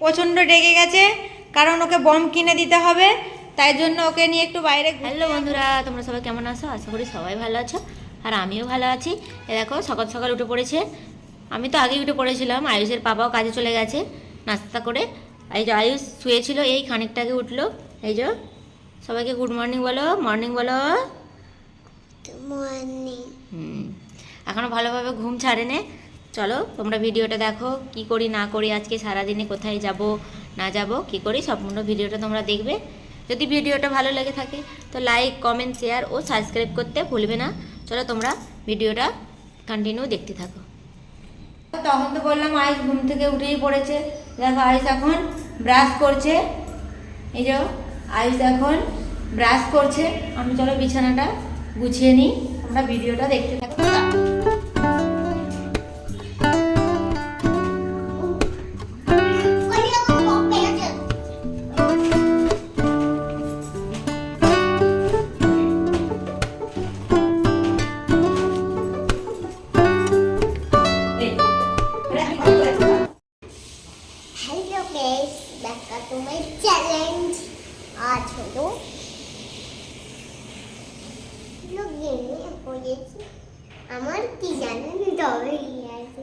প্রচণ্ড রেগে গেছে কারণ ওকে বম কিনে দিতে হবে তাই জন্য ওকে নিয়ে একটু বাইরে হ্যালো বন্ধুরা তোমরা সবাই কেমন আছো? আশা করি সবাই ভালো আছো আর আমিও ভালো আছি। এ দেখো সকাল সকাল উঠে পড়েছে। আমি তো আগেই উঠে পড়েছিলাম আয়ুষের পাপাও কাজে চলে গেছে নাস্তা করে। এই যে আয়ুষ শুয়েছিল এই খানিকটা আগে উঠল। এই যে সবাইকে গুড মর্নিং বলো মর্নিং বলো। মর্নিং হুম এখনও ভালোভাবে ঘুম ছাড়ে নে চলো, তোমরা ভিডিওটা দেখো, কি করি না করি, আজকে সারাদিনে কোথায় যাব, না যাব, কি করি, সম্পূর্ণ ভিডিওটা তোমরা দেখবে। যদি ভিডিওটা ভালো লেগে থাকে, তো লাইক কমেন্ট শেয়ার ও সাবস্ক্রাইব করতে ভুলবে না। চলো, তোমরা ভিডিওটা কন্টিনিউ দেখতে থাকো। তখন তো বললাম, আইস ঘুম থেকে উঠেই পড়েছে। দেখো, আইস এখন ব্রাশ করছে। এই যে, আইস এখন ব্রাশ করছে। আমি চলো বিছানাটা গুছিয়ে নিই, আমরা ভিডিওটা দেখতে থাকো। হ্যালো গাইস তোমার চ্যালেঞ্জ আজ হলো লগিন হয়েছে আমার কি জানেন তবে আছে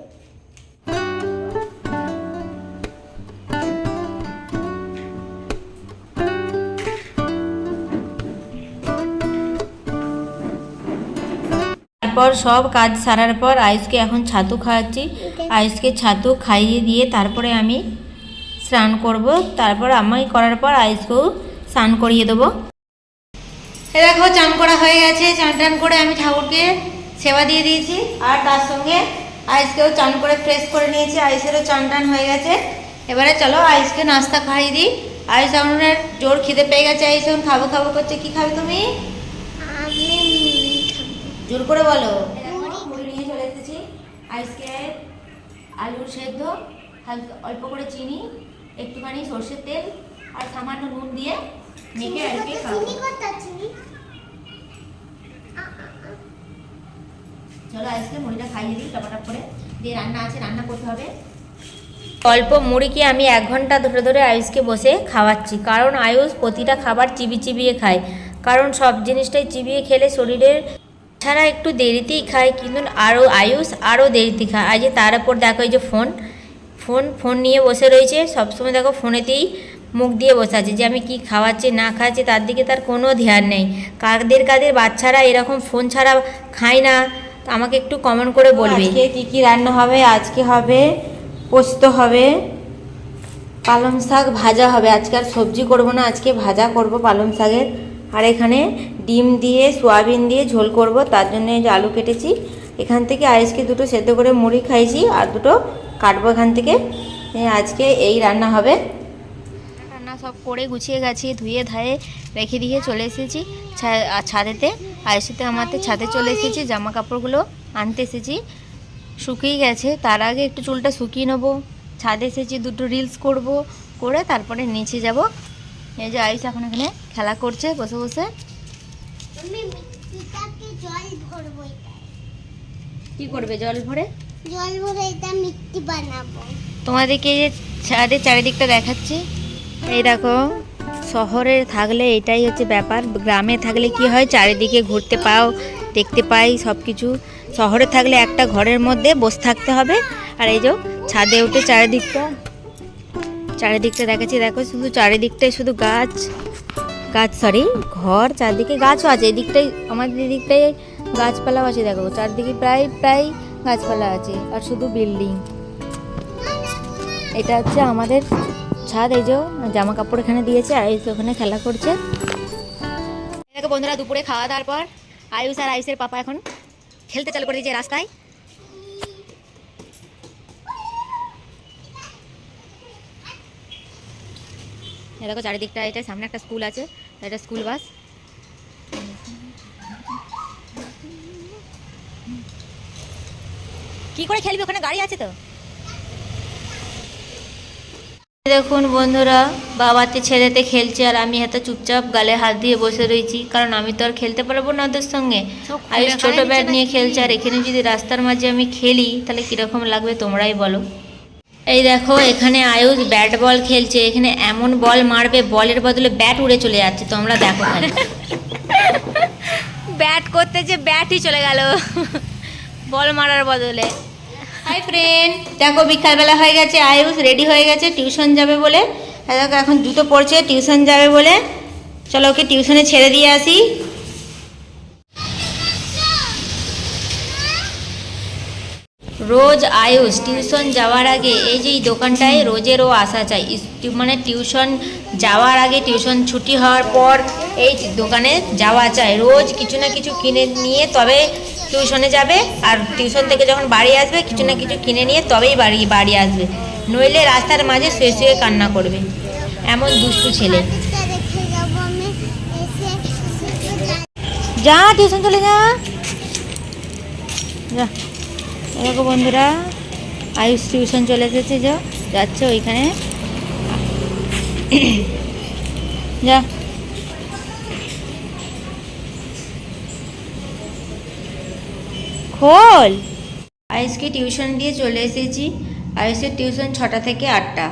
তারপর সব কাজ সারার পর আইসকে এখন ছাতু খাওয়াচ্ছি। আইসকে ছাতু খাইয়ে দিয়ে তারপরে আমি স্নান করব। তারপর আমি করার পর আইসকেও স্নান করিয়ে দেবো। দেখো, চান করা হয়ে গেছে। চান টান করে আমি ঠাকুরকে সেবা দিয়ে দিয়েছি। আর তার সঙ্গে আইসকেও চান করে ফ্রেশ করে নিয়েছি। আইসেরও চান টান হয়ে গেছে। এবারে চলো আইসকে নাস্তা খাইয়ে দিই। আইস এখন জোর খিদে পেয়ে গেছে। আইস এখন খাব খাব করছে। কি খাবে তুমি? জোর করে বলো। মুড়ি। নিয়ে চলে এসেছি। আইসকে আলুর সেদ্ধ হালকা অল্প করে চিনি একটুখানি সর্ষের তেল আর সামান্য নুন দিয়ে মেখে আর কি চলো আইসকে মুড়িটা খাইয়ে দিই টপাটপ করে। দিয়ে রান্না আছে রান্না করতে হবে। অল্প মুড়িকে আমি এক ঘণ্টা ধরে ধরে আয়ুষকে বসে খাওয়াচ্ছি কারণ আয়ুষ প্রতিটা খাবার চিবি চিবিয়ে খায়। কারণ সব জিনিসটাই চিবিয়ে খেলে শরীরের ছাড়া একটু দেরিতেই খায়, কিন্তু আরও আয়ুষ আরও দেরিতে খায়। আজ তার উপর দেখো এই যে ফোন ফোন ফোন নিয়ে বসে রয়েছে। সবসময় দেখো ফোনেতেই মুখ দিয়ে বসে আছে যে আমি কি খাওয়াচ্ছি, না খাচ্ছি তার দিকে তার কোনো ধ্যান নেই। কাদের কাদের বাচ্চারা এরকম ফোন ছাড়া খায় না আমাকে একটু কমেন্ট করে বলবে। আজকে কি কি রান্না হবে? আজকে হবে পোস্ত হবে, পালং শাক ভাজা হবে। আজকে আর সবজি করব না, আজকে ভাজা করব পালং শাকের। আর এখানে ডিম দিয়ে, সোয়াবিন দিয়ে ঝোল করব, তার জন্য এই যে আলু কেটেছি। এখান থেকে আইসকে দুটো সেদ্ধ করে মুড়ি খাইছি আর দুটো কাটবো এখান থেকে। আজকে এই রান্না হবে। রান্না সব করে গুছিয়ে গেছি ধুয়ে ধায়ে রেখে দিয়ে চলে এসেছি ছাদেতে। আয়সাতে আমাদের ছাদে চলে এসেছি জামা কাপড়গুলো আনতে এসেছি। শুকিয়ে গেছে, তার আগে একটু চুলটা শুকিয়ে নেব। ছাদে এসেছি, দুটো রিলস করব, করে তারপরে নিচে যাব। এই যে আয়ুষ এখন এখানে খেলা করছে বসে বসে? কি করবে জল ভরে? জল ভরে এটা মিষ্টি বানাবো। তোমাদেরকে এই যে ছাদের চারিদিকটা দেখাচ্ছি। এই দেখো শহরে থাকলে এটাই হচ্ছে ব্যাপার। গ্রামে থাকলে কি হয় চারিদিকে ঘুরতে পাও দেখতে পাই সব কিছু শহরে থাকলে একটা ঘরের মধ্যে বসে থাকতে হবে। আর এই যে ছাদে উঠে চারিদিকটা চারিদিকটা দেখাচ্ছি। দেখো শুধু চারিদিকটাই শুধু গাছ। গাছ সরি ঘর, চারদিকে গাছও আছে এদিকটাই আমাদের এদিকটাই গাছপালাও আছে, দেখো, চারদিকে প্রায় প্রায় গাছপালা আছে, আর শুধু বিল্ডিং। এটা হচ্ছে আমাদের ছাদ, এই যে জামা কাপড় এখানে দিয়েছে আয়ুষ ওখানে খেলা করছে। দেখো বন্ধুরা, দুপুরে খাওয়া দাওয়ার পর আয়ুষ আর আয়ুষের পাপা এখন খেলতে চালু করে দিয়েছে রাস্তায়। দেখো, চারিদিকটা এটা সামনে একটা স্কুল আছে। এটা স্কুল বাস। কি করে খেলবি? ওখানে গাড়ি আছে তো? দেখুন বন্ধুরা বাবাতে ছেলেতে খেলছে আর আমি এত চুপচাপ গালে হাত দিয়ে বসে রয়েছি কারণ আমি তো আর খেলতে পারব না ওদের সঙ্গে। আয়ুষ ছোট ব্যাট নিয়ে খেলছে আর এখানে যদি রাস্তার মাঝে আমি খেলি তাহলে কীরকম লাগবে তোমরাই বলো। এই দেখো এখানে আয়ুষ ব্যাট বল খেলছে। এখানে এমন বল মারবে বলের বদলে ব্যাট উড়ে চলে যাচ্ছে। তোমরা দেখো ব্যাট করতে যে ব্যাটই চলে গেল। বল মারার বদলে। হাই ফ্রেন্ড দেখো বিকালবেলা হয়ে গেছে আয়ুষ রেডি হয়ে গেছে টিউশন যাবে বলে। দেখো এখন জুতো পড়ছে টিউশন যাবে বলে। চলো ওকে টিউশনে ছেড়ে দিয়ে আসি। রোজ আয়ুষ, টিউশন যাওয়ার আগে এই যে এই দোকানটায় রোজের ও আসা চাই মানে টিউশন যাওয়ার আগে টিউশন ছুটি হওয়ার পর এই দোকানে যাওয়া চাই রোজ কিছু না কিছু কিনে নিয়ে তবে টিউশনে যাবে আর টিউশন থেকে যখন বাড়ি আসবে কিছু না কিছু কিনে নিয়ে তবেই বাড়ি বাড়ি আসবে। নইলে রাস্তার মাঝে শুয়ে শুয়ে কান্না করবে। এমন দুষ্টু ছেলে। যা, টিউশন চলে যা। যা। দেখো বন্ধুরা, আয়ুষ টিউশন চলে এসেছে যা যাচ্ছে ওইখানে। যা। খোল। আয়ুষকে টিউশন দিয়ে চলে এসেছি। আয়ুষের টিউশন ছটা থেকে আটটা।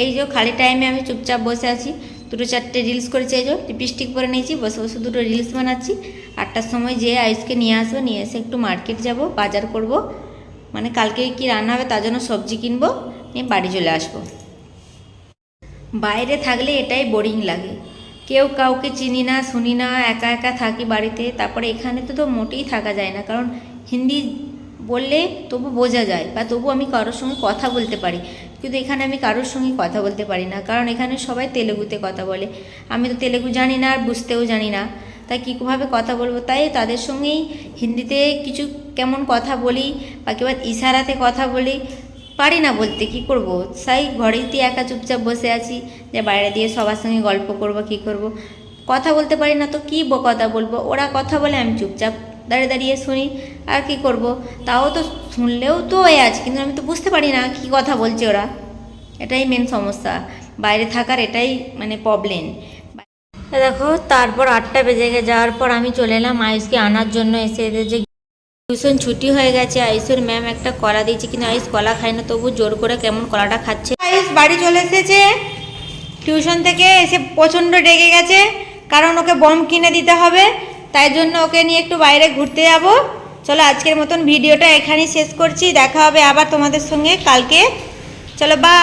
এই যে খালি টাইমে আমি চুপচাপ বসে আছি। দুটো চারটে রিলস করেছি, এই যে লিপস্টিক পরে নিয়েছি, বসে বসে দুটো রিলস বানাচ্ছি। আটটার সময় যেয়ে আয়ুষকে নিয়ে আসব, নিয়ে এসে একটু মার্কেট যাব, বাজার করব। মানে কালকে কি রান্না হবে তার জন্য সবজি কিনবো, নিয়ে বাড়ি চলে আসব। বাইরে থাকলে এটাই বোরিং লাগে। কেউ কাউকে চিনি না, শুনি না, একা একা থাকি বাড়িতে, তারপরে এখানে তো তো মোটেই থাকা যায় না, কারণ হিন্দি বললে তবু বোঝা যায় বা তবু আমি কারোর সঙ্গে কথা বলতে পারি। কিন্তু এখানে আমি কারোর সঙ্গে কথা বলতে পারি না, কারণ এখানে সবাই তেলেগুতে কথা বলে। আমি তো তেলেগু জানি না আর বুঝতেও জানি না। তাই কীভাবে কথা বলব? তাই তাদের সঙ্গেই হিন্দিতে কিছু কেমন কথা বলি বা কেউ ইশারাতে কথা বলি, পারি না বলতে, কি করব? সাই ঘরেতে একা চুপচাপ বসে আছি, যে বাইরে দিয়ে সবার সঙ্গে গল্প করব, কি করব? কথা বলতে পারি না তো কী কথা বলব? ওরা কথা বলে, আমি চুপচাপ দাঁড়িয়ে দাঁড়িয়ে শুনি, আর কি করব? তাও তো শুনলেও তো এ আছে, কিন্তু আমি তো বুঝতে পারি না কি কথা বলছে ওরা। এটাই মেন সমস্যা। বাইরে থাকার এটাই মানে প্রবলেম দেখো, তারপর আটটা বেজে গে যাওয়ার পর আমি চলে এলাম আয়ুষকে আনার জন্য, এসে এদের যে টিউশন ছুটি হয়ে গেছে, আয়ুষের ম্যাম একটা কলা দিয়েছে কিন্তু আয়ুষ কলা খায় না, তবু জোর করে কেমন কলাটা খাচ্ছে? আয়ুষ বাড়ি চলে এসেছে, টিউশন থেকে এসে প্রচণ্ড রেগে গেছে, কারণ ওকে বম কিনে দিতে হবে, তাই জন্য ওকে নিয়ে একটু বাইরে ঘুরতে যাব। চলো আজকের মতন ভিডিওটা এখানেই শেষ করছি, দেখা হবে আবার তোমাদের সঙ্গে কালকে। চলো বা